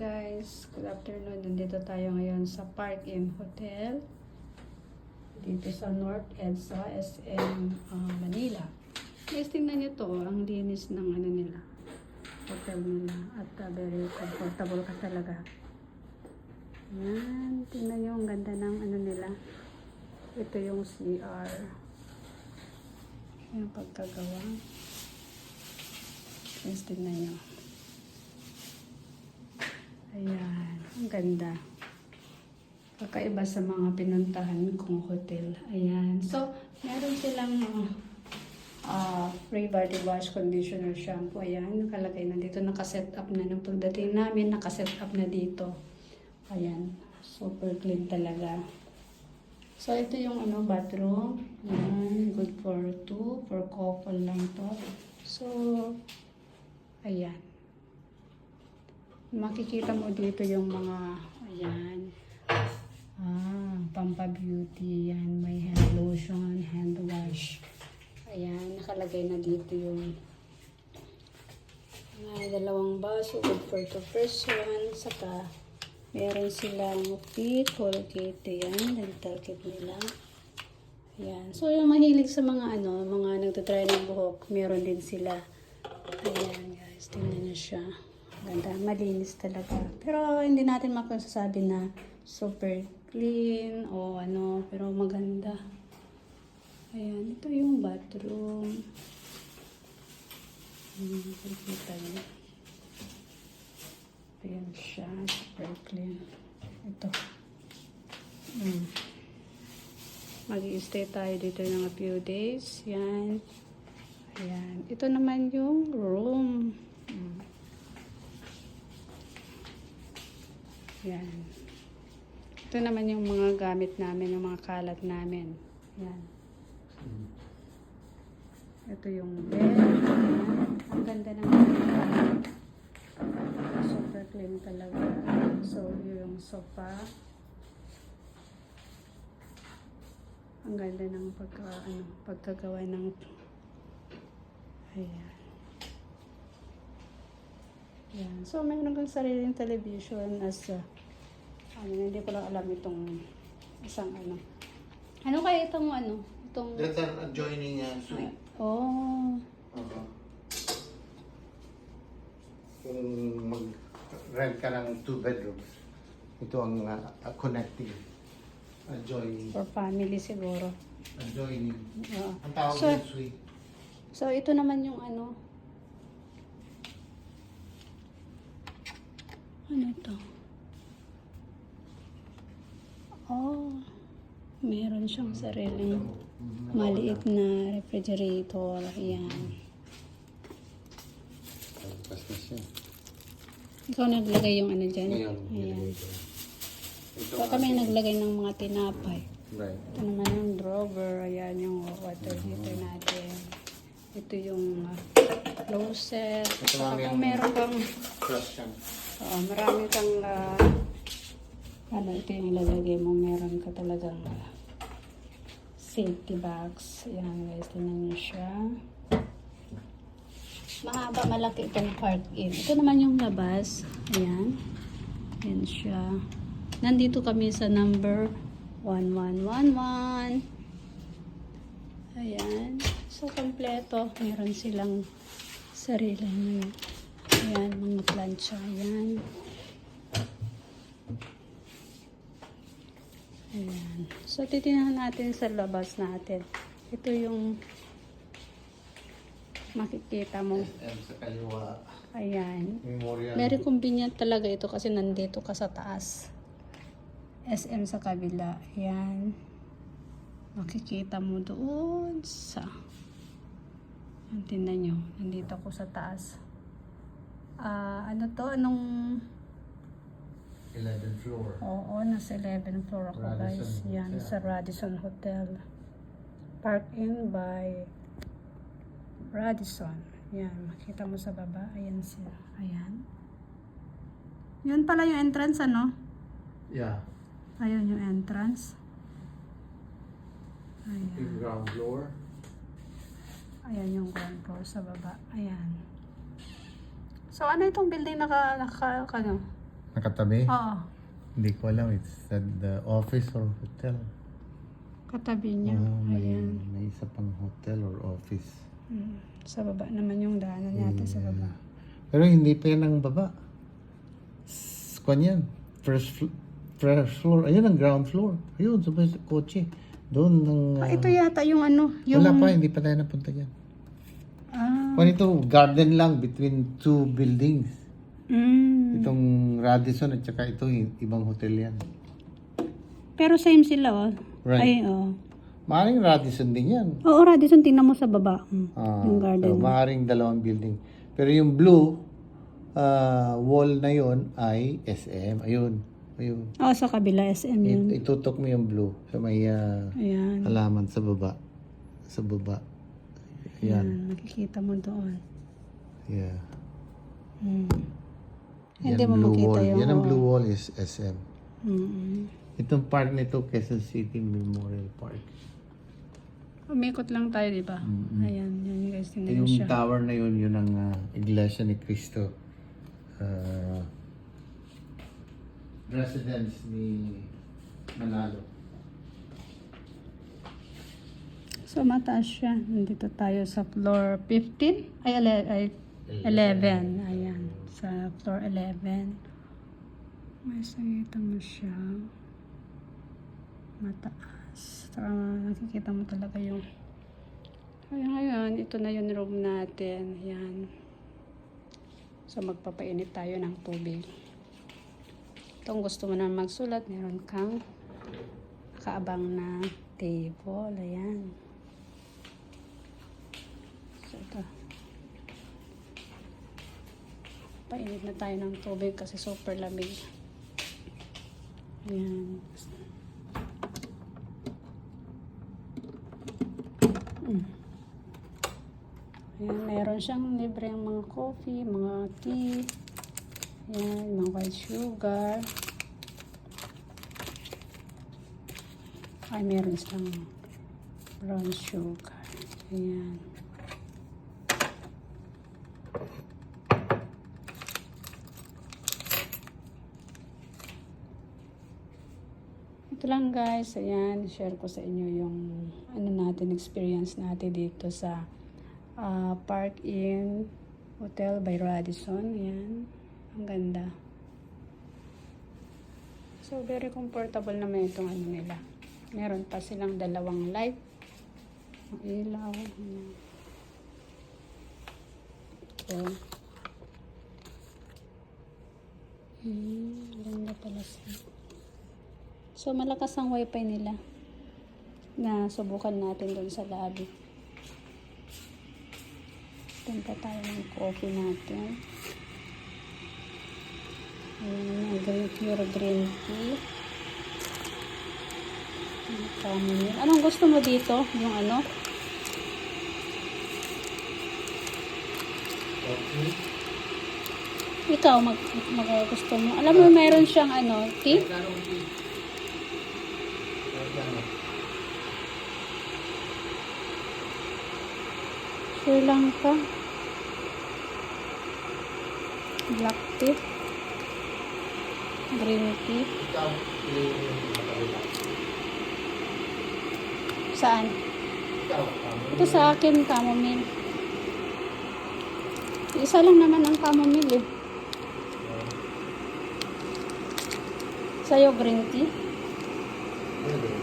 guys, good afternoon. Nandito tayo ngayon sa Park Inn Hotel. Dito sa North EDSA, SM ah, Manila. Guys, tingnan nyo to. Ang linis ng ano nila. Hotel nila. At ah, very comfortable ka talaga. Yan. Tingnan nyo ang ganda ng ano nila. Ito yung CR. Yung pagkagawa. Guys, tingnan nyo. Ayan, ang ganda. Kakaiba sa mga pinuntahan kong hotel. Ayan. So, meron silang uh, free body wash, conditioner, shampoo. Ayan, nakalagay na dito. Nakaset up na ng pagdating namin. Nakaset up na dito. Ayan. Super clean talaga. So, ito yung ano, bathroom. Ayan, good for two. For couple lang to. So, ayan makikita mo dito yung mga ayan. Ah pampa-beauty yan. May hand lotion hand wash. Ayan nakalagay na dito yung mga dalawang baso good for two person saka meron silang teeth Colgate yan dental kit nila. Ayan. So yung mahilig sa mga ano mga nagtatry ng buhok meron din sila. Ayan guys. Tingnan nyo siya Ganda, malinis talaga. Pero hindi natin mapasasabi na super clean o ano, pero maganda. Ayan, ito yung bathroom. Hmm, nakikita niyo. Ayan siya, super clean. Ito. Hmm. mag stay tayo dito ng a few days. Yan. Ayan. Ito naman yung room. Hmm. Yan. Ito naman yung mga gamit namin, yung mga kalat namin. Yan. Ito yung bed. Yan. Ang ganda ng bed. Super clean talaga. So, yung sofa. Ang ganda ng pagka, ano, pagkagawa ng Ayan. Yan. So, meron kang sariling television as a, ano, hindi ko lang alam itong isang ano. Ano kaya itong ano? Itong, That's an adjoining uh, suite. oh, Oo. Kung mag-rent ka ng two bedrooms, ito ang uh, connecting. Adjoining. for family siguro. Adjoining. Oo. Ang tawag So, ng suite. so, ito naman yung ano. Ano to? Oh, meron siyang sariling maliit na refrigerator. Ayan. Ikaw naglagay yung ano dyan? Ayan. Ito kami naglagay ng mga tinapay. Right. Ito naman yung drawer. Ayan yung water heater natin. Ito yung uh, closet. Ito Saka kung meron kang, Crush oo, marami kang, uh, ano, ito yung ilalagay mo. Meron ka talagang uh, safety box. Ayan guys, tingnan niyo siya. Mahaba, malaki itong park in. Ito naman yung labas. Ayan. Ayan siya. Nandito kami sa number 1111. Ayan. So, kompleto. Meron silang sariling ayan, mga plancha. Ayan. Ayan. So, titingnan natin sa labas natin. Ito yung makikita mo. SM sa kaliwa. Ayan. Memorial. Very convenient talaga ito kasi nandito ka sa taas. SM sa kabila. Ayan. Makikita mo doon sa... Ang tingnan nyo. Nandito ako sa taas. Ah, ano to? Anong... 11th floor. Oo, nasa 11th floor ako guys. Radisson Yan, Hotel. sa Radisson Hotel. Park in by Radisson. Yan, makita mo sa baba. Ayan siya. Ayan. Yan pala yung entrance, ano? Yeah. Ayun yung entrance. Ayan. Yung ground floor. Ayan yung ground floor sa baba. Ayan. So, ano itong building naka, naka, ano? Nakatabi? Oo. Hindi ko alam. It's at the office or hotel. Katabi niya. Ah, may, Ayan. may isa pang hotel or office. Mm. Sa baba naman yung daanan natin sa baba. Pero hindi pa yan ang baba. S- Kwan yan. First, fl- first floor. Ayun ang ground floor. Ayun, sa sa kotse. Doon ng... Ah, ah, ito yata yung ano, yung... Wala pa, hindi pa tayo napunta dyan. Ah. Kwan ito, garden lang between two buildings. Mm. Itong Radisson at saka ito, ibang hotel yan. Pero same sila, oh. Right. Ay, oh. Maaaring Radisson din yan. Oo, Radisson, tingnan mo sa baba. Mm. Ah, yung garden. So, maaaring dalawang building. Pero yung blue ah, wall na yon ay SM. Ayun. Ayun. Oo, sa kabila, SM yun. It- itutok mo yung blue sa may ah, Ayan. halaman sa baba. Sa baba. Ayan. Ayan. Makikita mo doon. Yeah. Mm. Yan Hindi mo blue makita wall. yung... Yan ang blue wall is SM. Mm. Itong park nito, Quezon City Memorial Park. Umikot lang tayo, di ba? Mm-mm. Ayan, yun guys, tingnan Yung siya. tower na yun, yun ang ah, Iglesia ni Cristo. Ah, residence ni Manalo. So, mataas siya. Nandito tayo sa floor 15? Ay, ele- ay 11. Ayan. Sa floor 11. May sakita mo siya. Mataas. Saka nakikita mo talaga yung... Kaya ngayon, ito na yung room natin. Ayan. So, magpapainit tayo ng tubig. Kung gusto mo na magsulat, meron kang kaabang na table. Ayan. So, ito. Painit na tayo ng tubig kasi super lamig. Ayan. Mm. Ayan, meron siyang libreng mga coffee, mga tea. Ayan, mga white sugar. Ay, meron silang brown sugar. Ayan. Ito lang guys, ayan, share ko sa inyo yung ano natin, experience natin dito sa ah, Park Inn Hotel by Radisson. Ayan, ang ganda. So, very comfortable naman itong ano nila. Meron pa silang dalawang light. Ang ilaw. Ayan. So, hmm, ganda pala siya. So, malakas ang wifi nila. Na subukan natin doon sa lobby. Punta tayo ng coffee natin. Ayan, green, pure green tea. Ang chamomile. Anong gusto mo dito? Yung ano? Ikaw, mag, mag gusto mo. Alam mo, mayroon siyang ano, tea? Sri Lanka. Black tea. Green. Ikaw, Saan? Ito sa akin, chamomile. Isa lang naman ang chamomile eh. Sa'yo, green tea? Ayan, ito.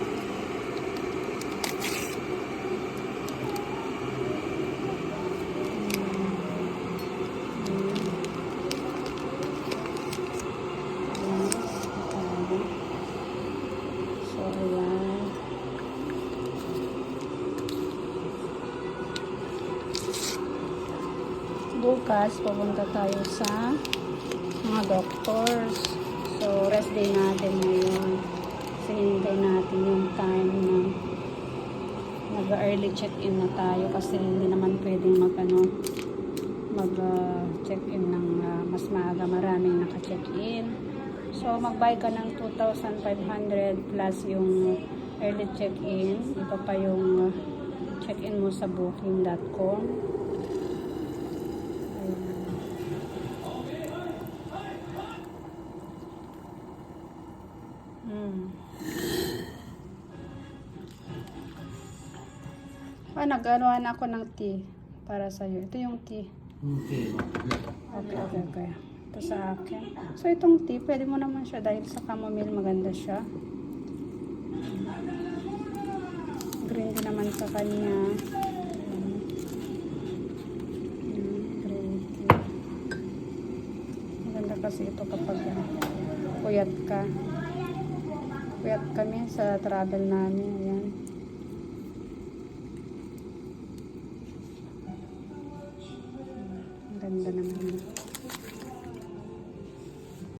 So, ayan. Bukas, pupunta tayo sa mga doctors. So, rest day natin ngayon. Kasi natin yung time na mag-early check-in na tayo kasi hindi naman pwedeng mag ano, mag uh, check-in ng uh, mas maaga maraming naka-check-in. So, mag-buy ka ng 2,500 plus yung early check-in. Iba pa yung uh, check-in mo sa booking.com. Ah, nag-anuhan ako ng tea para sa'yo. Ito yung tea. Okay. Okay, okay, okay. Ito sa akin. So, itong tea, pwede mo naman siya dahil sa chamomile maganda siya. Green din naman sa kanya. Green tea. Maganda kasi ito kapag ah, puyat ka. Puyat kami sa travel namin.